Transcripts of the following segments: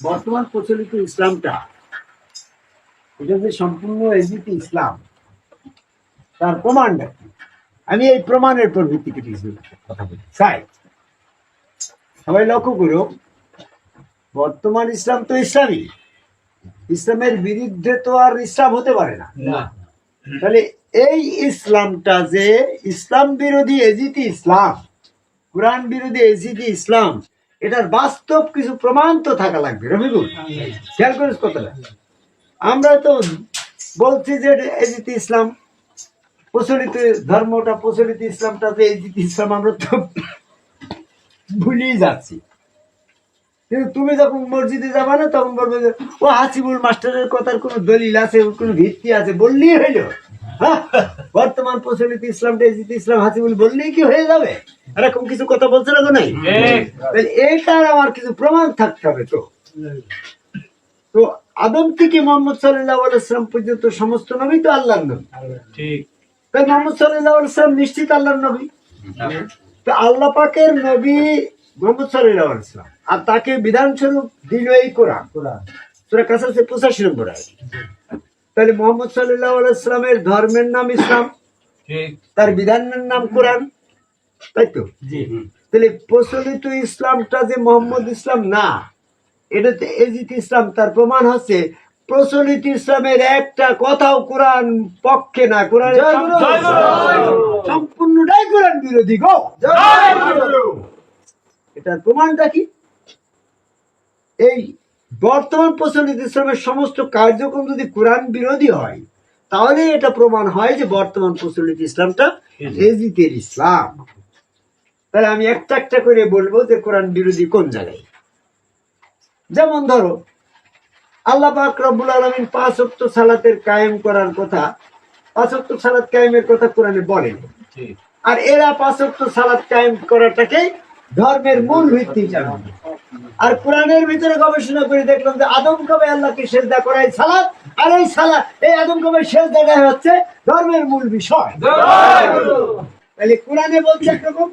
বর্তমান প্রচলিত ইসলামটা এটা যে সম্পূর্ণ এজিটি ইসলাম তার প্রমাণটা কি। আমি এই প্রমাণের উপর ভিত্তি কিছু কথা বলতে চাই। সবাই লক্ষ্য করো বর্তমান ইসলাম তো ইসলামই ইসলামের বিরুদ্ধে তো আর ইসলাম হতে পারে না। তাহলে এই ইসলামটা যে ইসলাম বিরোধী এজিটি ইসলাম কোরআন বিরোধী এজিটি ইসলাম এটার বাস্তব কিছু প্রমাণ তো থাকা লাগবে রবিকুল খেয়াল করিস কথাটা। আমরা তো বলছি যে এজিটি ইসলাম, প্রচলিত ধর্মটা, প্রচলিত ইসলামটা যে এজিটি ইসলাম, আমরা তো ভুলেই যাচ্ছি। কিন্তু তুমি যখন মসজিদে যাবা না, তখন বলবে যে, ও হাসিবুল মাস্টারের কথার কোনো দলিল আছে, ওর কোনো ভিত্তি আছে, বললেই হইল? বর্তমান প্রচলিত ইসলামটা এজিত ইসলাম হাসিবুল বললেই কি হয়ে যাবে? এরকম কিছু কথা বলছে না তো নাই? এইটার আমার কিছু প্রমাণ থাকতে হবে তো। তো আদম থেকে মোহাম্মদ সাল্লাহ আলাইসলাম পর্যন্ত সমস্ত নবী তো আল্লাহর নবী। ঠিক। তাই মোহাম্মদ সাল্লাহ আলাইসলাম নিশ্চিত আল্লাহর নবী। তো আল্লাহ পাকের নবী মোহাম্মদ সাল্লাহ আলাইসলাম আর তাকে বিধানস্বরূপ দিল এই কোরআন। তোরা কাছে আছে পঁচাশি নম্বর আয় তাহলে মোহাম্মদ সাল্লাহ আলাইসলামের ধর্মের নাম ইসলাম। তার বিধানের নাম কোরআন। তাই তো? তাহলে প্রচলিত ইসলামটা যে মোহাম্মদ ইসলাম না এটা তো এজিত ইসলাম। তার প্রমাণ হচ্ছে প্রচলিত ইসলামের একটা কথাও কোরআন পক্ষে না। কোরআন সম্পূর্ণটাই কোরআন বিরোধী গো। এটার প্রমাণটা কি? এই বর্তমান প্রচলিত ইসলামের সমস্ত কার্যক্রম যদি কোরআন বিরোধী হয় তাহলে এটা প্রমাণ হয় যে বর্তমান প্রচলিত ইসলামটা এজিতের ইসলাম। তাহলে আমি একটা একটা করে বলব যে কোরআন বিরোধী কোন জায়গায়? যেমন ধরো আল্লাহ পাক রব্বুল আলমিন পাঁচ অক্ট সালাতের কায়েম করার কথা পাঁচ অক্ট সালাত কায়েমের কথা কোরআনে বলেন। আর এরা পাঁচ অক্ট সালাত কায়েম করাটাকে ধর্মের মূল ভিত্তি জানান আর কোরআনের ভিতরে গবেষণা করে দেখলাম যে আদম কবে আল্লাহকে সেজদা করাই সালাত আর এই সালাত এই আদম কবে সেজদাটাই হচ্ছে ধর্মের মূল বিষয়। তাহলে কোরআনে বলছে একরকম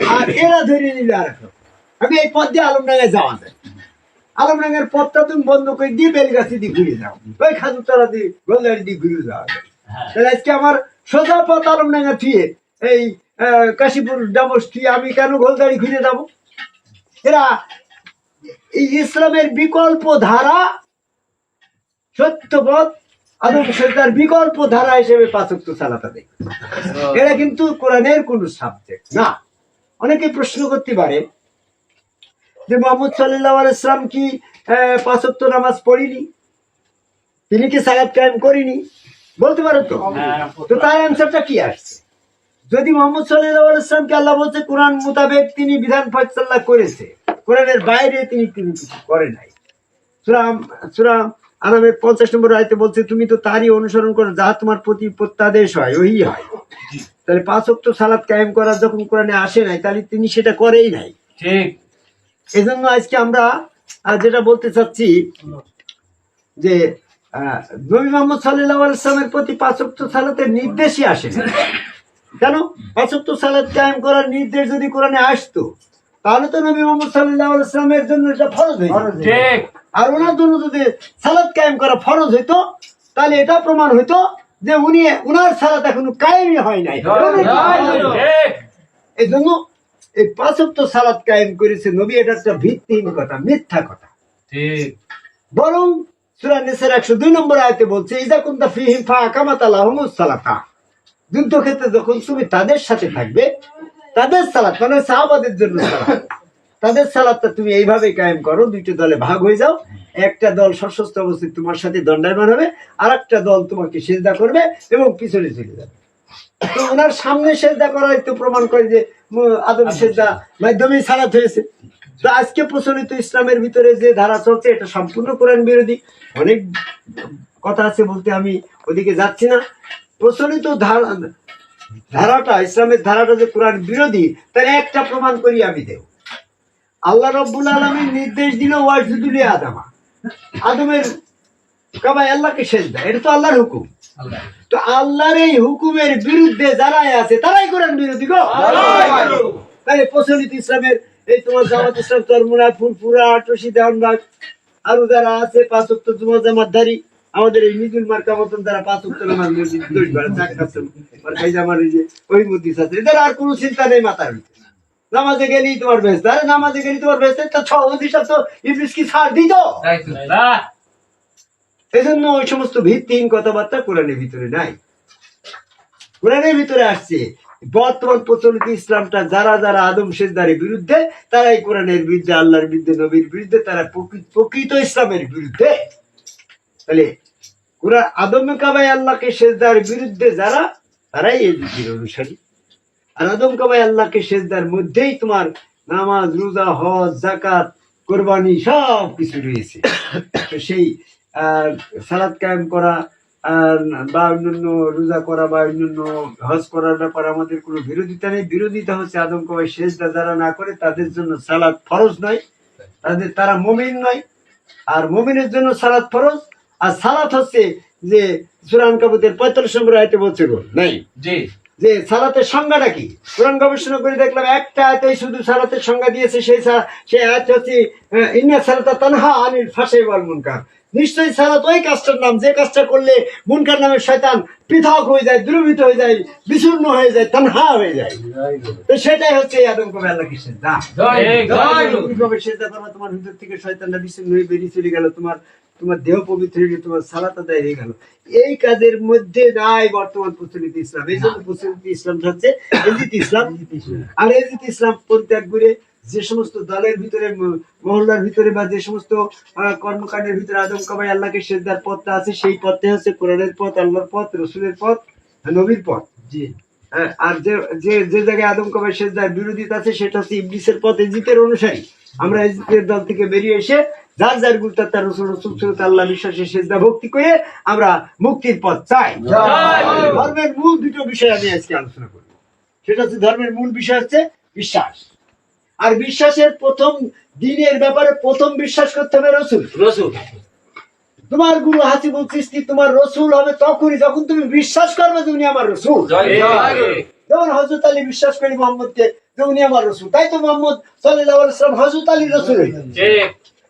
আর এরা ধরে নিল আর আমি এই পথ দিয়ে আলমডাঙ্গায় যাওয়া যায়। আলমডাঙ্গার পথটা তুমি বন্ধ করে দিয়ে বেলগাছি দিয়ে ঘুরে যাও। ওই খাজুতলা দিয়ে গোলদারি দিয়ে ঘুরে যাওয়া যায়। তাহলে আজকে আমার সোজা পথ আলমডাঙ্গা থিয়ে এই কাশীপুর ডামস থিয়ে আমি কেন গোলদারি ঘুরে যাব? এরা ইসলামের বিকল্প ধারা সত্যপথ আদম সেটার বিকল্প ধারা হিসেবে পাঁচক্ত চালাতে দেয় এটা কিন্তু কোরআনের কোন সাবজেক্ট না। অনেকে প্রশ্ন করতে পারে যে মোহাম্মদ সাল্লাহ ইসলাম কি পাঁচক্ত নামাজ পড়িনি? তিনি কি সালাদ কায়েম করিনি? বলতে পারো তো? তো তার অ্যান্সারটা কি আসছে? যদি মোহাম্মদ সাল্লাহ ইসলামকে আল্লাহ বলছে কোরআন মোতাবেক তিনি বিধান ফয়সাল্লাহ করেছে। কোরআনের বাইরে তিনি তিনি কিছু করে নাই। সুরাম সুরাম আনামের পঞ্চাশ নম্বর আয়তে বলছে তুমি তো তারই অনুসরণ করো যা তোমার প্রতি প্রত্যাদেশ হয় ওই হয়। তাহলে পাঁচ অক্ট সালাদ কায়েম করার যখন কোরআনে আসে নাই তাহলে তিনি সেটা করেই নাই। ঠিক। এজন্য আজকে আমরা যেটা বলতে চাচ্ছি যে নবী মোহাম্মদ সাল্লাহ আলাইসলামের প্রতি পাঁচক্ত সালাতের নির্দেশই আসে। কেন? পাঁচক্ত সালাত কায়েম করার নির্দেশ যদি কোরআনে আসতো তাহলে তো নবী মোহাম্মদ সাল্লাহ আলাইসলামের জন্য এটা ফরজ হয়ে। ঠিক। আর ওনার জন্য যদি সালাদ কায়েম করা ফরজ হইতো তাহলে এটা প্রমাণ হইতো যে উনি উনার সালাত এখনও কায়েমই হয় নাই। এই জন্য এই পাঁচক্ত সালাদ কায়েম করেছে নবী এটা একটা ভিত্তিহীন কথা মিথ্যা কথা। ঠিক। বরং সূরা নিসার 102 নম্বর আয়াতে বলছে ইদা কুনতা ফীহিম ফাআকামাত লাহুমুস সালাতা। যুদ্ধক্ষেত্রে যখন তুমি তাদের সাথে থাকবে তাদের সালাত মানে সাহাবাদের জন্য তাদের সালাতটা তুমি এইভাবে কায়েম করো দুইটা দলে ভাগ হয়ে যাও। একটা দল সশস্ত্র অবস্থায় তোমার সাথে দণ্ডায়মান হবে আর একটা দল তোমাকে সেজদা করবে এবং পিছনে চলে যাবে। তো ওনার সামনে সেজদা করাই তো প্রমাণ করে যে আদম সেজদা মাধ্যমেই সালাত হয়েছে। তো আজকে প্রচলিত ইসলামের ভিতরে যে ধারা চলছে এটা সম্পূর্ণ কোরআন বিরোধী। অনেক কথা আছে বলতে আমি ওদিকে যাচ্ছি না। প্রচলিত ধারা ধারাটা, ইসলামের ধারাটা যে কোরআন বিরোধী, তার একটা প্রমাণ করি আমি দেব। আল্লাহ রব্বুল আলমীর নির্দেশ দিল, ওয়াজুদুল আদামা। আদমের কাবাই আল্লাহকে শেষ দেয় এটা তো আল্লাহর হুকুম। তো আল্লাহর এই হুকুমের বিরুদ্ধে যারাই আছে, তারাই কোরআন বিরোধী গো। তাহলে প্রচলিত ইসলামের, এই তোমার জামাত ইসলাম চরমুনা ফুলপুরা আটশি দেওয়ানবাগ, আরও যারা আছে, পাঁচ জুমা জামাতধারী আমাদের এই মিজুল মার্কা মতন যারা পাঁচ উক্ত নামাজ মসজিদ আর আমার ওই আর কোনো চিন্তা নেই মাথার ভিতরে নামাজে তোমার ব্যস্ত। আরে নামাজে তোমার ব্যস্ত তো ছ কি ছাড় দিত? এই জন্য ওই সমস্ত ভিত্তিহীন কথাবার্তা কোরআনের ভিতরে নাই। কোরআনের ভিতরে আসছে, বর্তমান প্রচলিত ইসলামটা যারা যারা আদম শেষদারের বিরুদ্ধে, তারাই কোরআনের বিরুদ্ধে, আল্লাহর বিরুদ্ধে, নবীর বিরুদ্ধে, তারা প্রকৃত ইসলামের বিরুদ্ধে। তাহলে কোরআন আদম কাবাই আল্লাহকে শেষদার বিরুদ্ধে যারা, তারাই এই দিকের অনুসারী। আর আদম কাবাই আল্লাহকে শেষদার মধ্যেই তোমার নামাজ, রোজা, হজ জাকাত কোরবানি সব কিছু রয়েছে। সেই সালাদ কায়েম করা বা অন্যান্য রোজা করা বা অন্যান্য হজ করার ব্যাপারে আমাদের কোনো বিরোধিতা নেই। বিরোধিতা হচ্ছে আদম কাবাই শেষদা যারা না করে, তাদের জন্য সালাদ ফরজ নয়। তাদের, তারা মমিন নয়। আর মমিনের জন্য সালাদ ফরজ। আর সালাত হচ্ছে যে সুরান কাবুতের পঁয়তাল্লিশ নম্বর আয়তে বলছে গো নাই? জি। যে সালাতের সংজ্ঞাটা কি কোরআন গবেষণা করে দেখলাম একটা আয়তেই শুধু সালাতের সংজ্ঞা দিয়েছে সেই সা- সেই আয়াত হচ্ছে ইন্না সালাতা তানহা আনিল ফাশাই ওয়াল মুনকার। নিশ্চয়ই সালাত ওই কাজটার নাম যে কাজটা করলে মুনকার নামের শয়তান পৃথক হয়ে যায় দ্রুবিত হয়ে যায় বিচূর্ণ হয়ে যায় তানহা হয়ে যায়। তো সেটাই হচ্ছে এই আদম কবে আল্লাহ কৃষ্ণের। কীভাবে করবা? তোমার ভিতর থেকে শয়তানটা বিচ্ছিন্ন হয়ে বেরিয়ে চলে গেল তোমার তোমার দেহ পবিত্র হয়ে তোমার সালাত আদায় হয়ে গেল। এই কাজের মধ্যে নাই বর্তমান প্রচলিত ইসলাম। এই জন্য প্রচলিত ইসলাম হচ্ছে এজিত ইসলাম। আর এজিত ইসলাম পরিত্যাগ করে যে সমস্ত দলের ভিতরে মহল্লার ভিতরে বা যে সমস্ত কর্মকাণ্ডের ভিতরে আদম কাবাই আল্লাহকে সেজদার পথটা আছে সেই পথে হচ্ছে কোরআনের পথ আল্লাহর পথ রসুলের পথ নবীর পথ। জি। হ্যাঁ, আর যে যে যে জায়গায় আদম কবাই শেষদার বিরোধিতা আছে সেটা হচ্ছে ইবলিসের পথ এজিতের অনুসারী। আমরা এজিতের দল থেকে বেরিয়ে এসে যার যার তার রসুল রসুল সুরত আল্লাহ বিশ্বাসে সেজদা ভক্তি করে আমরা মুক্তির পথ চাই। ধর্মের মূল দুটো বিষয় আমি আজকে আলোচনা করব। সেটা হচ্ছে ধর্মের মূল বিষয় হচ্ছে বিশ্বাস। আর বিশ্বাসের প্রথম দিনের ব্যাপারে প্রথম বিশ্বাস করতে হবে রসুল। রসুল। তোমার গুরু হাসিবুল সৃষ্টি তোমার রসুল হবে তখনই যখন তুমি বিশ্বাস করবে যে উনি আমার রসুল। যেমন হজরত আলী বিশ্বাস করি মোহাম্মদকে যে উনি আমার রসুল তাই তো মোহাম্মদ সাল্লাহ সাল্লাম হজরত আলী রসুল।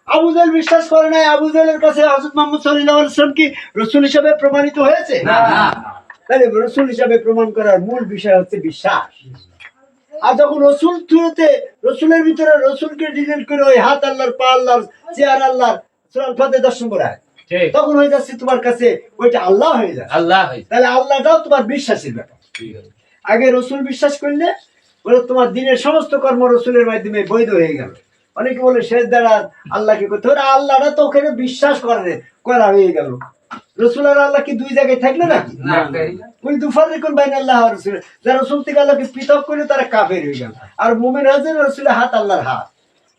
আবু বিশ্বাস করে নাই আবু কাছে হজরত মোহাম্মদ সাল্লাহ সাল্লাম কি রসুল হিসাবে প্রমাণিত হয়েছে? তাহলে রসুল হিসাবে প্রমাণ করার মূল বিষয় হচ্ছে বিশ্বাস। আর যখন রসুল থ্রুতে রসুলের ভিতরে রসুলকে ডিলিট করে ওই হাত আল্লাহর পা আল্লাহর চেয়ার আল্লাহর সুরাল ফাতে দর্শন করায় তখন হয়ে যাচ্ছে তোমার কাছে ওইটা আল্লাহ হয়ে যায় আল্লাহ হয়েছে তাহলে আল্লাহটাও তোমার বিশ্বাসের ব্যাপার। ঠিক আছে। আগে রসুল বিশ্বাস করলে বলে তোমার দিনের সমস্ত কর্ম রসুলের মাধ্যমে বৈধ হয়ে গেল। অনেকে বলে শেষ দ্বারা আল্লাহকে করতে ওরা আল্লাহটা তো ওখানে বিশ্বাস করে করা হয়ে গেল। আল্লাহ কি দুই জায়গায় থাকল নাকি? ওই দুফার রেখুন বাইন আল্লাহ রসুল। যারা রসুল থেকে আল্লাহকে পৃথক করে তারা কাফের হয়ে গেল। আর মোমেন হাজার রসুলের হাত আল্লাহর হাত।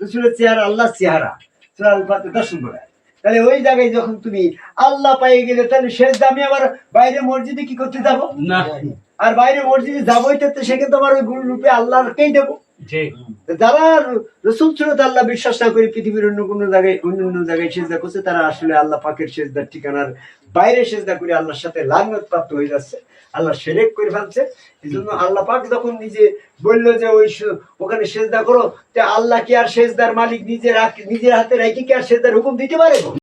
রসুলের চেহারা আল্লাহ চেহারা। সুরাল দর্শন করে। তাহলে ওই জায়গায় যখন তুমি আল্লাহ পাইয়ে গেলে তাহলে শেষ দামে আবার বাইরে মসজিদে কি করতে যাব? না। আর বাইরে মসজিদে যাবোই তো সেখানে তোমার ওই গুরু রূপে আল্লাহকেই দেবো। যারা রসুল সুরত আল্লাহ বিশ্বাস না করে পৃথিবীর অন্য কোনো জায়গায়, অন্য অন্য জায়গায় সেজদা করছে, তারা আসলে আল্লাহ পাকের সেজদার ঠিকানার বাইরে সেজদা করে আল্লাহর সাথে লাগ্নত প্রাপ্ত হয়ে যাচ্ছে, আল্লাহ সেরেক করে ফেলছে। এই জন্য আল্লাহ পাক যখন নিজে বলল যে, ওই ওখানে সেজদা করো, তে আল্লাহ কি আর সেজদার মালিক নিজের নিজের হাতে রেখে কি আর সেজদার হুকুম দিতে পারে?